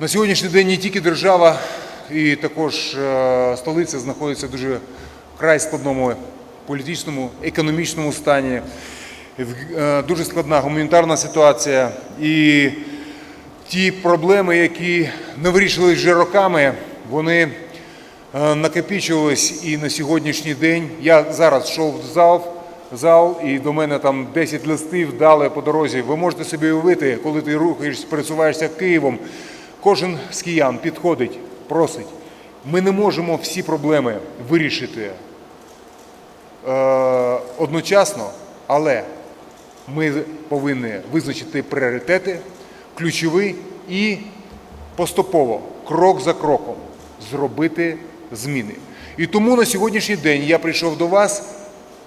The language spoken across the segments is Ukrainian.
На сьогоднішній день не тільки держава і також е, столиця знаходиться в дуже вкрай складному політичному, економічному стані. Е, Дуже складна гуманітарна ситуація. І ті проблеми, які не вирішились вже роками, вони е, накопичувались і на сьогоднішній день. Я зараз йшов в зал, зал, і до мене там 10 листів дали по дорозі. Ви можете собі уявити, коли ти рухаєшся, пересуваєшся Києвом, кожен з киян підходить, просить. Ми не можемо всі проблеми вирішити е, одночасно, але ми повинні визначити пріоритети, ключові і поступово, крок за кроком, зробити зміни. І тому на сьогоднішній день я прийшов до вас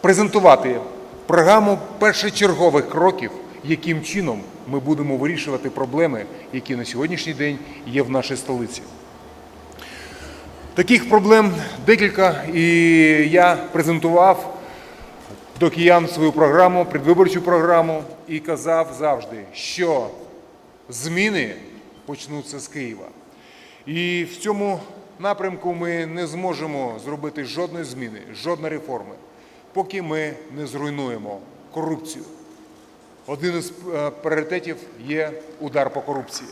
презентувати програму першочергових кроків, яким чином ми будемо вирішувати проблеми, які на сьогоднішній день є в нашій столиці. Таких проблем декілька, і я презентував до киян свою програму, предвиборчу програму, і казав завжди, що зміни почнуться з Києва. І в цьому напрямку ми не зможемо зробити жодної зміни, жодної реформи, поки ми не зруйнуємо корупцію. Один із е, пріоритетів є удар по корупції.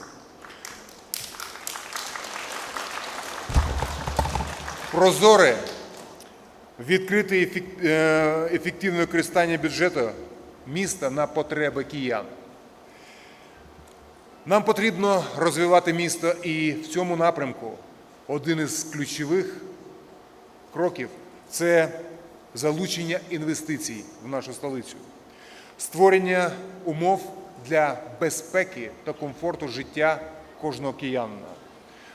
Прозоре, відкрите е, ефективне використання бюджету міста на потреби киян. Нам потрібно розвивати місто і в цьому напрямку один із ключових кроків це залучення інвестицій в нашу столицю, створення умов для безпеки та комфорту життя кожного киянина,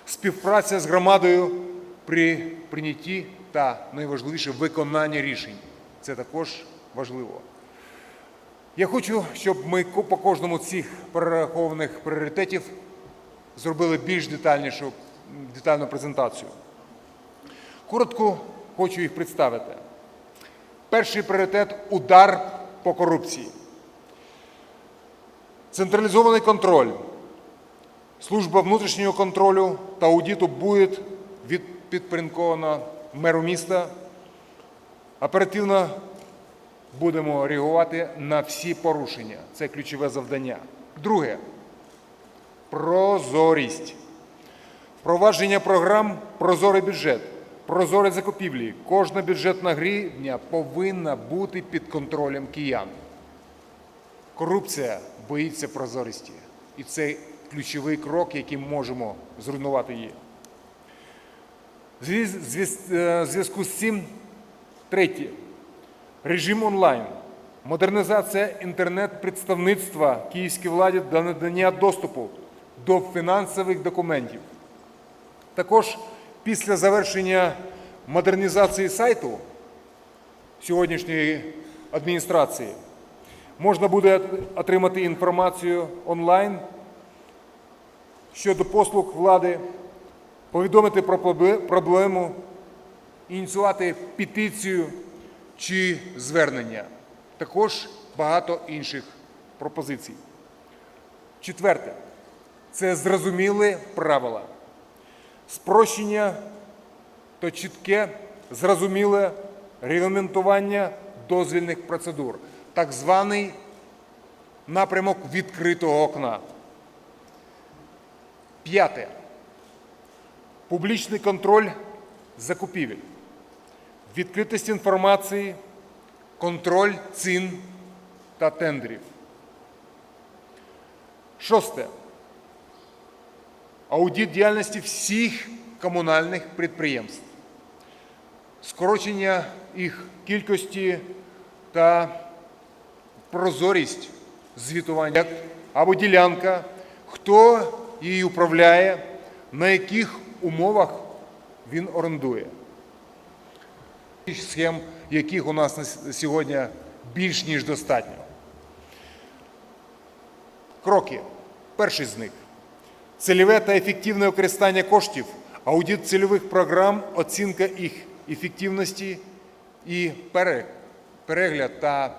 співпраця з громадою при прийнятті та найважливіше виконанні рішень. Це також важливо. Я хочу, щоб ми по кожному цих перерахованих пріоритетів зробили більш детальнішу детальну презентацію. Коротко хочу їх представити. Перший пріоритет удар по корупції. Централізований контроль. Служба внутрішнього контролю та аудиту буде підпорядкована меру міста. Оперативно будемо реагувати на всі порушення. Це ключове завдання. Друге прозорість. Впровадження програм Прозорий бюджет, прозорі закупівлі. Кожна бюджетна гривня повинна бути під контролем киян. Корупція боїться прозорості. І це ключовий крок, яким можемо зруйнувати її. Е, зв'язку з цим, третє, режим онлайн, модернізація інтернет-представництва київській владі до надання доступу до фінансових документів. Також після завершення модернізації сайту сьогоднішньої адміністрації можна буде отримати інформацію онлайн щодо послуг влади, повідомити про проблему, ініціювати петицію чи звернення. Також багато інших пропозицій. Четверте це зрозумілі правила. Спрощення то чітке, зрозуміле регламентування дозвільних процедур, так званий напрямок відкритого окна. П'яте. Публічний контроль закупівель, відкритість інформації, контроль цін та тендерів. Шосте. Аудит діяльності всіх комунальних підприємств, скорочення їх кількості та прозорість звітування або ділянка, хто її управляє, на яких умовах він орендує. Схем, яких у нас на сьогодні більш ніж достатньо. Кроки. Перший з них цільове та ефективне використання коштів, аудит цільових програм, оцінка їх ефективності і пере- перегляд та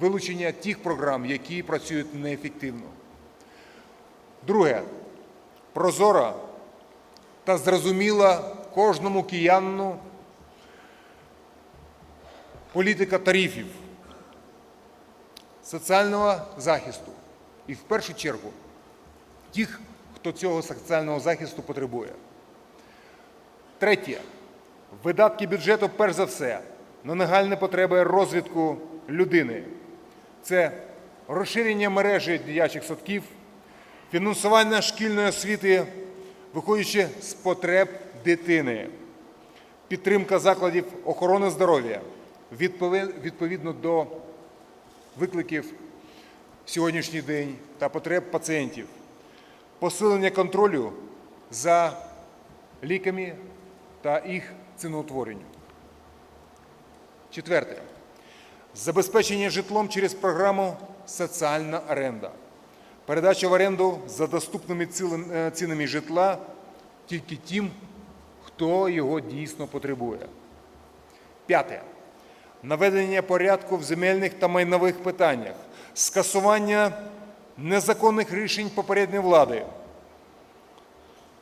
вилучення тих програм, які працюють неефективно. Друге прозора та зрозуміла кожному киянину політика тарифів, соціального захисту і в першу чергу тих, хто цього соціального захисту потребує. Третє. Видатки бюджету, перш за все, на нагальні потреби розвитку людини. Це розширення мережі дитячих садків, фінансування шкільної освіти, виходячи з потреб дитини, підтримка закладів охорони здоров'я відповідно до викликів сьогоднішній день та потреб пацієнтів, посилення контролю за ліками та їх ціноутворенню. Четверте. Забезпечення житлом через програму Соціальна оренда. Передача в оренду за доступними е, цінами житла тільки тим, хто його дійсно потребує. П'яте. Наведення порядку в земельних та майнових питаннях, скасування незаконних рішень попередньої влади.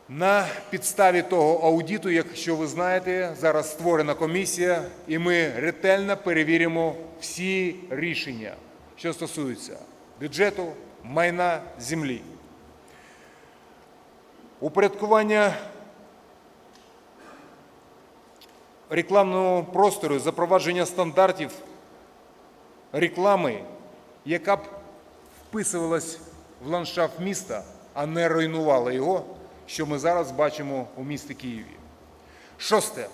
На підставі того аудиту, якщо ви знаєте, зараз створена комісія, і ми ретельно перевіримо всі рішення, що стосуються бюджету, майна, землі. Упорядкування рекламного простору, запровадження стандартів реклами, яка б вписувалась в ландшафт міста, а не руйнувала його, що ми зараз бачимо у місті Києві. Шосте.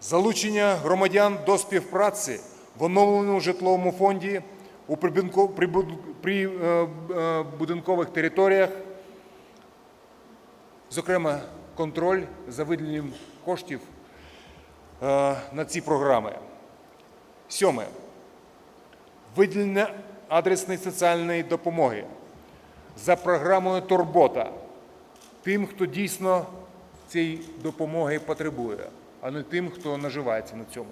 Залучення громадян до співпраці в оновленому житловому фонді у прибудинко- прибуд- при е, е, територіях, зокрема, контроль за виділенням коштів е, на ці програми. Сьоме. Виділення адресної соціальної допомоги за програмою Турбота тим, хто дійсно цієї допомоги потребує, а не тим, хто наживається на цьому,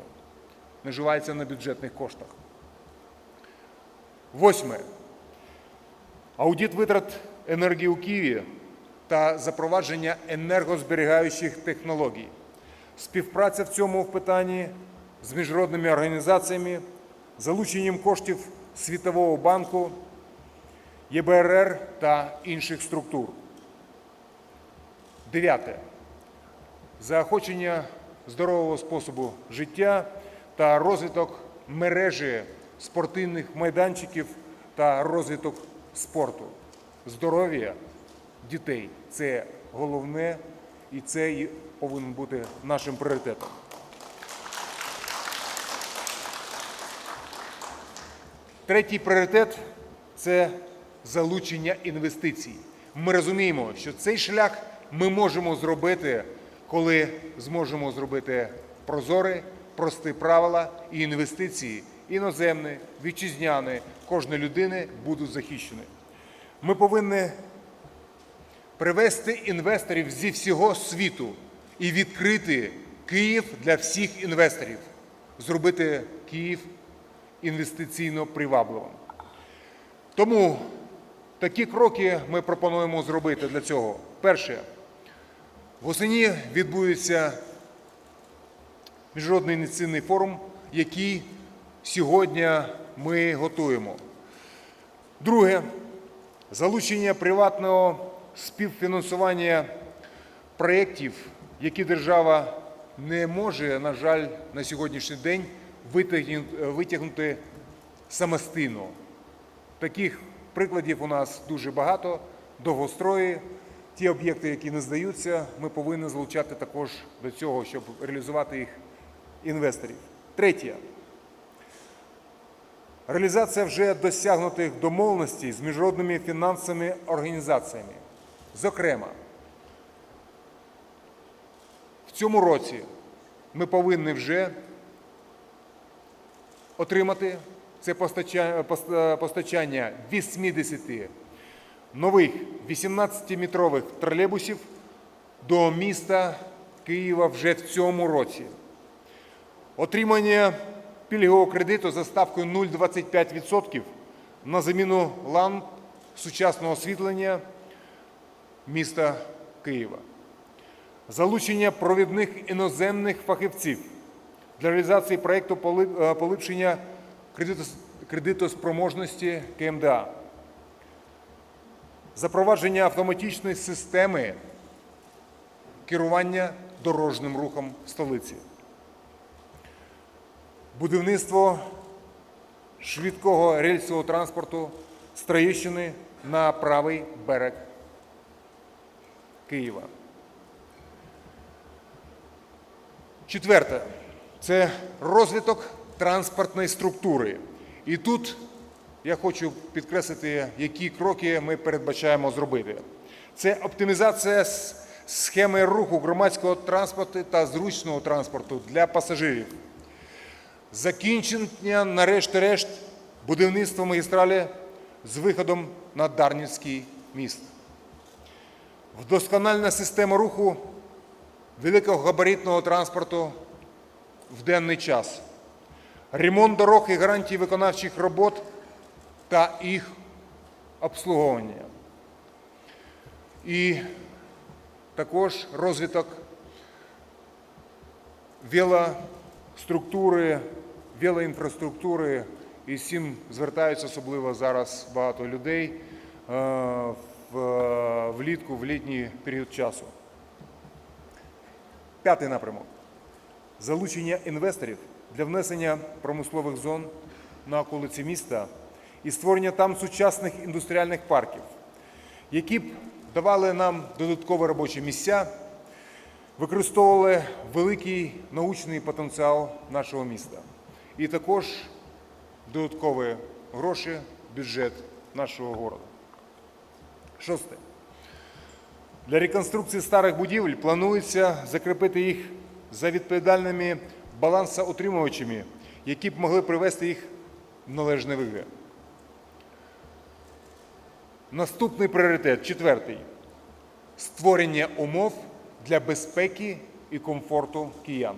наживається на бюджетних коштах. Восьме. Аудит витрат енергії у Києві та запровадження енергозберігаючих технологій. Співпраця в цьому питанні з міжнародними організаціями, залученням коштів Світового банку, ЄБРР та інших структур. Дев'яте. Заохочення здорового способу життя та розвиток мережі спортивних майданчиків та розвиток спорту. Здоров'я дітей це головне і це повинен бути нашим пріоритетом. Третій пріоритет це залучення інвестицій. Ми розуміємо, що цей шлях ми можемо зробити, коли зможемо зробити прозорі, прості правила і інвестиції іноземні, вітчизняні, кожної людини будуть захищені. Ми повинні привести інвесторів зі всього світу і відкрити Київ для всіх інвесторів, зробити Київ інвестиційно привабливим. Тому такі кроки ми пропонуємо зробити для цього. Перше, восені відбудеться міжнародний інвестиційний форум, який сьогодні ми готуємо. Друге, залучення приватного співфінансування проєктів, які держава не може, на жаль, на сьогоднішній день витягнути- витягнути самостійно. Таких прикладів у нас дуже багато, довгострої. Ті об'єкти, які не здаються, ми повинні залучати також до цього, щоб реалізувати їх інвесторів. Третє. Реалізація вже досягнутих домовленостей з міжнародними фінансовими організаціями. Зокрема, в цьому році ми повинні вже отримати це постачання 80 нових 18-метрових тролейбусів до міста Києва вже в цьому році. Отримання пільгового кредиту за ставкою 0,25% на заміну ламп сучасного освітлення міста Києва. Залучення провідних іноземних фахівців для реалізації проєкту е, поліпшення кредитоспроможності КМДА. Запровадження автоматичної системи керування дорожнім рухом в столиці. Будівництво швидкого рельсового транспорту з Троєщини на правий берег Києва. Четверте це розвиток транспортної структури. І тут я хочу підкреслити, які кроки ми передбачаємо зробити. Це оптимізація схеми руху громадського транспорту та зручного транспорту для пасажирів. Закінчення, нарешті-решт, будівництва магістралі з виходом на Дарнівський міст. Вдоскональна система руху великогабаритного транспорту в денний час. Ремонт дорог і гарантії виконавчих робот та їх обслуговування. І також розвиток велоструктури, велоінфраструктури, і з цим звертаються особливо зараз багато людей е, влітку, в літній період часу. П'ятий напрямок. Залучення інвесторів для внесення промислових зон на околиці міста і створення там сучасних індустріальних парків, які б давали нам додаткові робочі місця, використовували великий научний потенціал нашого міста. І також додаткові гроші бюджет нашого города. Шосте. Для реконструкції старих будівель планується закріпити їх за відповідальними балансоутримувачами, які б могли привести їх в належний вигляд. Наступний пріоритет, четвертий створення умов для безпеки і комфорту киян.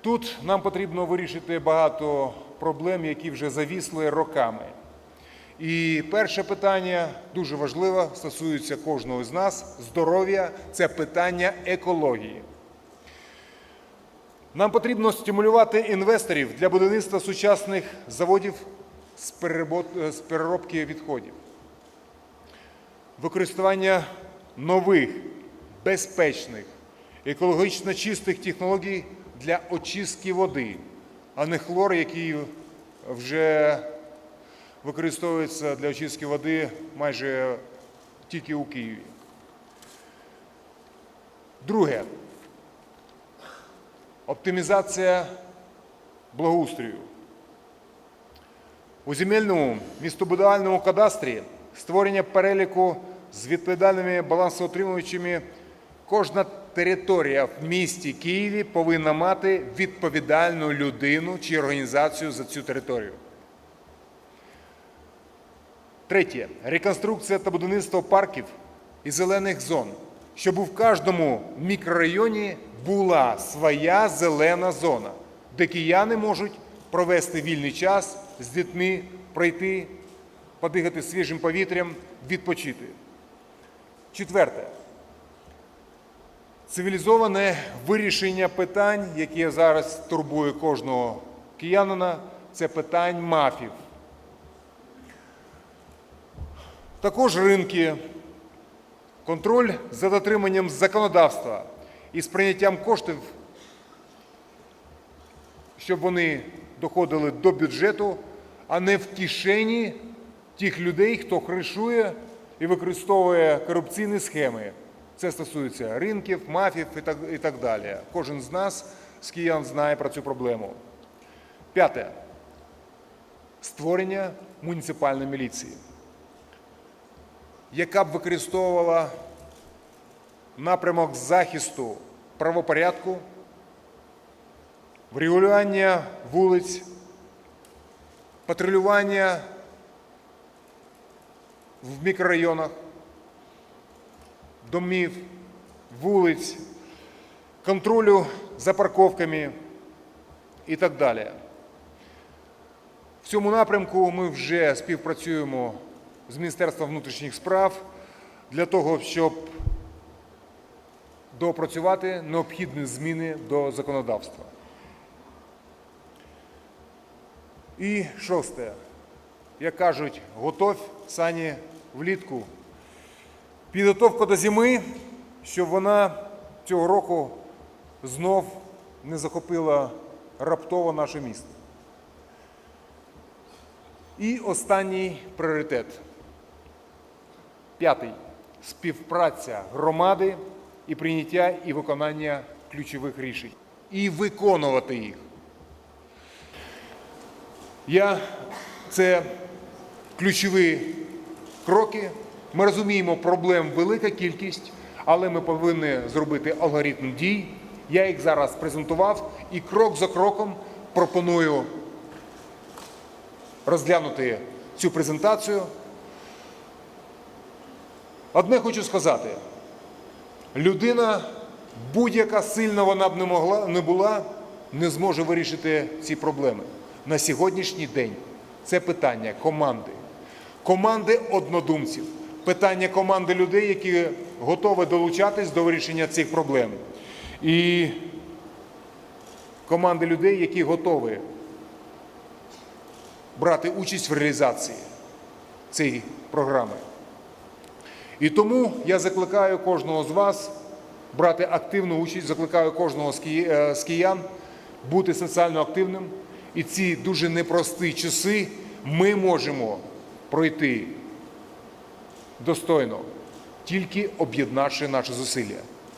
Тут нам потрібно вирішити багато проблем, які вже завісли роками. І перше питання дуже важливе, стосується кожного з нас. Здоров'я це питання екології. Нам потрібно стимулювати інвесторів для будівництва сучасних заводів з переробки відходів, використання нових, безпечних, екологічно чистих технологій для очистки води, а не хлор, який вже використовується для очистки води майже тільки у Києві. Друге. Оптимізація благоустрою. У земельному містобудувальному кадастрі створення переліку з відповідальними балансоутримувачами кожна територія в місті Києві повинна мати відповідальну людину чи організацію за цю територію. Третє. Реконструкція та будівництво парків і зелених зон, щоб у кожному мікрорайоні була своя зелена зона, де кияни можуть провести вільний час з дітьми, пройти, подихати свіжим повітрям, відпочити. Четверте. Цивілізоване вирішення питань, яке зараз турбує кожного киянина, це питань мафів. Також ринки, контроль за дотриманням законодавства і сприйняттям коштів, щоб вони доходили до бюджету, а не в кишені тих людей, хто кришує і використовує корупційні схеми. Це стосується ринків, мафів і так, і так далі. Кожен з нас, з киян, знає про цю проблему. П'яте. Створення муніципальної міліції яка б використовувала напрямок захисту правопорядку, врегулювання вулиць, патрулювання в мікрорайонах, домів, вулиць, контролю за парковками і так далі. В цьому напрямку ми вже співпрацюємо з Міністерством внутрішніх справ, для того, щоб доопрацювати необхідні зміни до законодавства. І шосте. Як кажуть, готовь сані влітку. Підготовка до зими, щоб вона цього року знов не захопила раптово наше місто. І останній пріоритет. П'ятий співпраця громади і прийняття і виконання ключових рішень. І виконувати їх. Я це ключові кроки. Ми розуміємо, проблем велика кількість, але ми повинні зробити алгоритм дій. Я їх зараз презентував і крок за кроком пропоную розглянути цю презентацію. Одне хочу сказати: людина, будь-яка сильна вона б не могла не була, не зможе вирішити ці проблеми. На сьогоднішній день це питання команди, команди однодумців, питання команди людей, які готові долучатись до вирішення цих проблем. І команди людей, які готові брати участь в реалізації цієї програми. І тому я закликаю кожного з вас брати активну участь, закликаю кожного е, з киян бути соціально активним. І ці дуже непрості часи ми можемо пройти достойно, тільки об'єднавши наші зусилля.